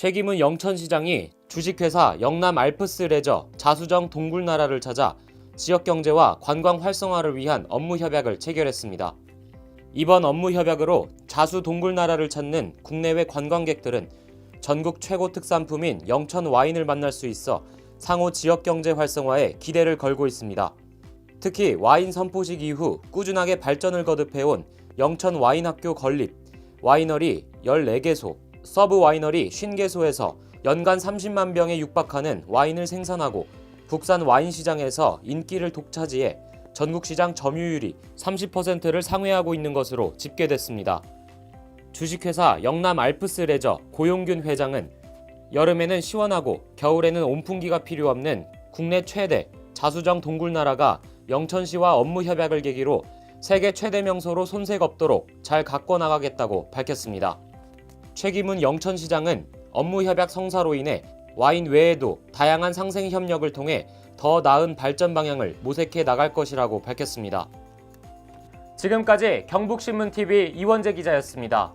최기문 영천시장이 주식회사 영남 알프스 레저 자수정 동굴나라를 찾아 지역 경제와 관광 활성화를 위한 업무 협약을 체결했습니다. 이번 업무 협약으로 자수 동굴나라를 찾는 국내외 관광객들은 전국 최고 특산품인 영천 와인을 만날 수 있어 상호 지역 경제 활성화에 기대를 걸고 있습니다. 특히 와인 선포식 이후 꾸준하게 발전을 거듭해온 영천 와인학교 건립, 와이너리 14개소, 서브 와이너리 50개소에서 연간 30만 병에 육박하는 와인을 생산하고 국산 와인 시장에서 인기를 독차지해 전국 시장 점유율이 30%를 상회하고 있는 것으로 집계됐습니다. 주식회사 영남 알프스 레저 고용균 회장은 여름에는 시원하고 겨울에는 온풍기가 필요 없는 국내 최대 자수정 동굴나라가 영천시와 업무 협약을 계기로 세계 최대 명소로 손색 없도록 잘 가꿔 나가겠다고 밝혔습니다. 최기문 영천시장은 업무 협약 성사로 인해 와인 외에도 다양한 상생 협력을 통해 더 나은 발전 방향을 모색해 나갈 것이라고 밝혔습니다. 지금까지 경북신문TV 이원재 기자였습니다.